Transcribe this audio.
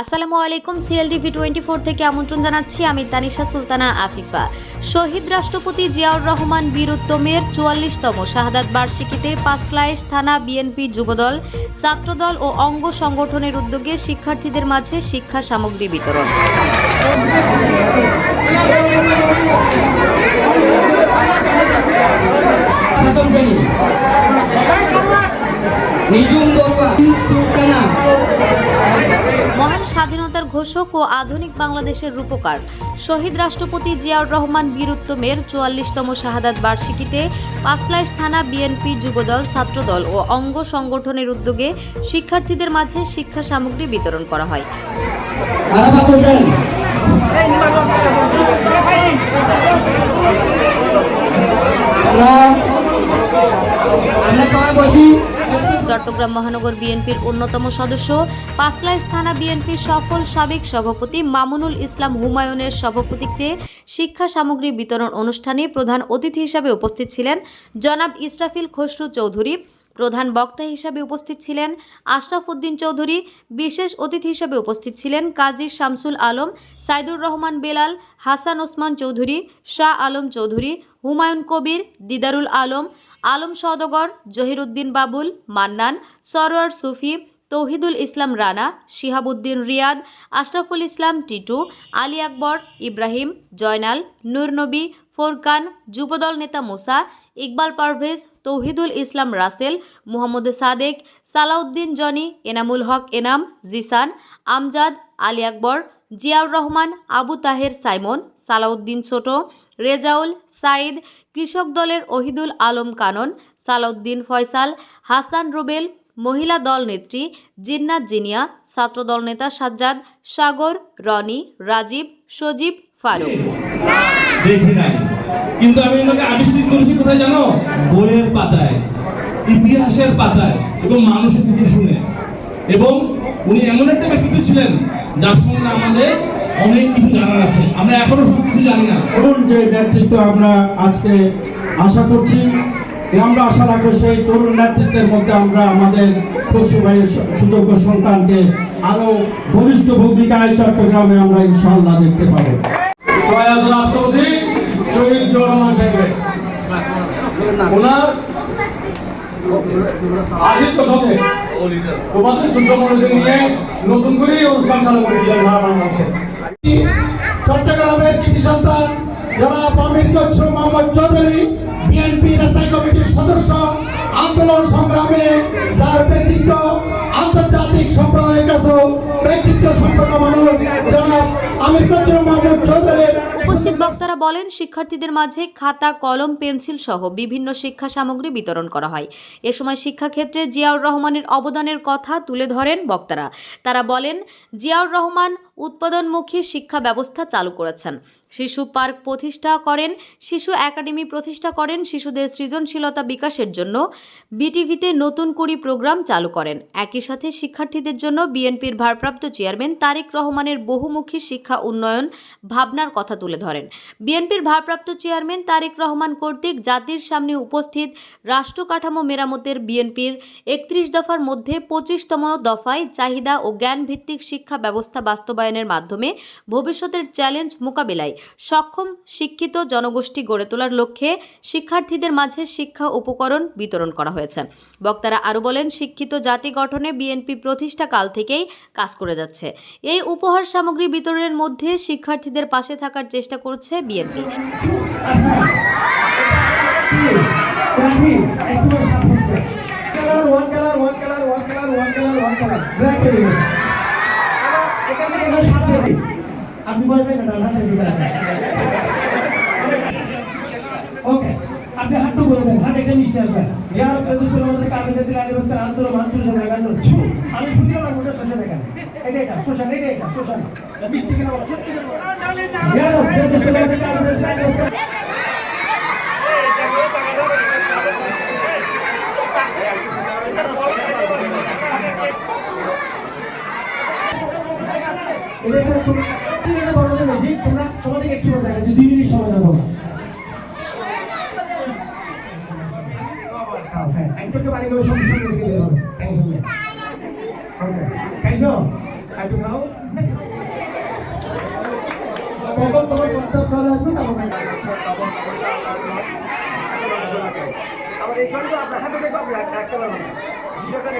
আসসালামু আলাইকুম সিএলডিভি twenty four থেকে আমন্ত্রণ জানাচ্ছি আমি তানিশা সুলতানা আফিফা। শহীদ রাষ্ট্রপতি জিয়াউর রহমান বীরুত্তমের চুয়াল্লিশতম শাহাদাত বার্ষিকীতে পাঁচলাইশ থানা বিএনপি যুবদল, ছাত্রদল ও অঙ্গ সংগঠনের উদ্যোগে শিক্ষার্থীদের মাঝে শিক্ষা সামগ্রী বিতরণ। স্বাধীনতার ঘোষক ও আধুনিক বাংলাদেশের রূপকার। শহীদ রাষ্ট্রপতি জিয়াউর রহমান বীর উত্তমের চুয়াল্লিশতম শাহাদাত বার্ষিকীতে পাঁচলাইশ থানা বিএনপি যুবদল ছাত্রদল ও অঙ্গ সংগঠনের উদ্যোগে শিক্ষার্থীদের মাঝে শিক্ষা সামগ্রী বিতরণ করা হয় আরাফাত হোসেন আমরা আমরা সবাই বসি চট্টগ্রাম মহানগর বিএনপির অন্যতম সদস্য। পাঁচলাইশ থানা বিএনপির সফল সাবেক সভাপতি মামুনুল ইসলাম হুমায়ুনের সভাপতিত্বে শিক্ষা সামগ্রী বিতরণ অনুষ্ঠানে প্রধান অতিথি হিসাবে উপস্থিত ছিলেন জনাব ইসরাফিল খসরু চৌধুরী, প্রধান বক্তা হিসাবে উপস্থিত ছিলেন আশরাফ উদ্দিন চৌধুরী, বিশেষ অতিথি হিসাবে উপস্থিত ছিলেন কাজী শামসুল আলম, সাইদুর রহমান বেলাল, হাসান ওসমান চৌধুরী, শাহ আলম চৌধুরী, হুমায়ুন কবির, দিদারুল আলম আলম সওদাগর জহিরুদ্দিন বাবুল, মান্নান সরোয়ার সুফি, তৌহিদুল ইসলাম রানা, শিহাবুদ্দিন রিয়াদ, আশরাফুল ইসলাম টিটু, আলী আকবর, ইব্রাহিম, জয়নাল নূরনবী ফোরকান, যুবদল নেতা মোসা, ইকবাল পারভেজ, তৌহিদুল ইসলাম রাসেল, মুহাম্মদ সাদেক, সালাউদ্দিন জনি, এনামুল হক এনাম, জিসান, আমজাদ, আলী আকবর জিয়াউর রহমান, আবু তাহের সাইমন, সালাউদ্দিন ছোট, রেজাউল সাইদ কৃষক দলের ওহিদুল আলম কানন, সালাউদ্দিন ফয়সাল, হাসান রুবেল, মহিলা দল নেত্রী জিন্নাত জিনিয়া ছাত্রদল নেতা সাজ্জাদ, সাগর, রনি, রাজীব, সজীব, ফারুক। কিন্তু আমি ওনাকে আবিষ্কার করেছি কোথায় জানো? বইয়ের পাতায়, ইতিহাসের পাতায় এবং মানুষের দিকে শুনে। এবং উনি এমন একটা ব্যক্তিত্ব ছিলেন যার সঙ্গে আমাদের অনেক কিছু জানার আছে। আমরা এখনও সব কিছু জানি না। তরুণ যে নেতৃত্ব আমরা আজকে আশা করছি। আমরা আশা রাখব সেই তরুণ নেতৃত্বের মধ্যে আমরা আমাদের পশু ভাইয়ের সুযোগ্য সন্তানকে আরও বলিষ্ঠ ভূমিকায় চট্টগ্রামে আমরা ইনশাআল্লাহ দেখতে পাবো। রাষ্ট্রপতি শহীদ সাহেবের ওনার আশির দশকে প্রবাসী মনোযোগ নিয়ে নতুন করে অনুষ্ঠান চালু করেছিলেন ভারত বাংলাদেশে চট্টগ্রামের কৃতি সন্তান জনাব আমির খসরু মোহাম্মদ চৌধুরী বিএনপি স্থায়ী কমিটির সদস্য আন্দোলন সংগ্রামে যার ব্যক্তিত্ব আন্তর্জাতিক সম্প্রদায়ের কাছেও ব্যক্তিত্ব সম্পন্ন মানুষ জনাব আমির খসরু মোহাম্মদ চৌধুরী বক্তারা বলেন, শিক্ষার্থীদের মাঝে খাতা, কলম, পেন্সিল সহ বিভিন্ন শিক্ষা সামগ্রী বিতরণ করা হয়। এ সময় শিক্ষাক্ষেত্রে জিয়াউর রহমানের অবদানের কথা তুলে ধরেন বক্তারা। তারা বলেন, জিয়াউর রহমান উৎপাদনমুখী শিক্ষা ব্যবস্থা চালু করেছেন। শিশু পার্ক প্রতিষ্ঠা করেন, শিশু একাডেমি প্রতিষ্ঠা করেন, শিশুদের সৃজনশীলতা বিকাশের জন্য বিটিভিতে নতুন কুড়ি প্রোগ্রাম চালু করেন। একই সাথে শিক্ষার্থীদের জন্য বিএনপির ভারপ্রাপ্ত চেয়ারম্যান তারেক রহমানের বহুমুখী শিক্ষা উন্নয়ন ভাবনার কথা তুলে ধরেন। বিএনপির ভারপ্রাপ্ত চেয়ারম্যান তারেক রহমান কর্তৃক জাতির সামনে উপস্থিত রাষ্ট্র কাঠামো মেরামতের বিএনপির একত্রিশ দফার মধ্যে পঁচিশতম দফায় চাহিদা ও জ্ঞান ভিত্তিক শিক্ষা ব্যবস্থা বাস্তবায়নের মাধ্যমে ভবিষ্যতের চ্যালেঞ্জ মোকাবেলায়। সক্ষম, শিক্ষিত জনগোষ্ঠী গড়ে তোলার লক্ষ্যে শিক্ষার্থীদের মাঝে শিক্ষা উপকরণ বিতরণ করা হয়েছে। বক্তারা আরও বলেন, শিক্ষিত জাতি গঠনে বিএনপি প্রতিষ্ঠা কাল থেকেই কাজ করে যাচ্ছে। এই উপহার সামগ্রী বিতরণের মধ্যে শিক্ষার্থীদের পাশে থাকার চেষ্টা করছে BNP. One colour one colour one colour one colour one colour black আপনি পেয়ে না হাতের দিকে রাখেন ওকে আপনি হাতটা বলে দেন, হাত একটা মিশতে আসবেন ইয়ার প্রদূষণ আমাদের কামে দিতে আলী বস্তার মান্তর জায়গা গাজন আমি শুনি আমার মনে শোষণ দেখেন এটা এটা শোষণ এটা এটা শোষণ এটা ভিডিও দেখাচ্ছি দুই মিনিট সময় দেবো হ্যাঁ একটু বাড়ি গেলে সঙ্গে সঙ্গে দেখে দেওয়া হবে টেনশন নেই খাইছো একটু খাও প্রথম তোমার প্রস্তাব চলে আসবে আপনি রাখতে পারবেন না ভিডিওটা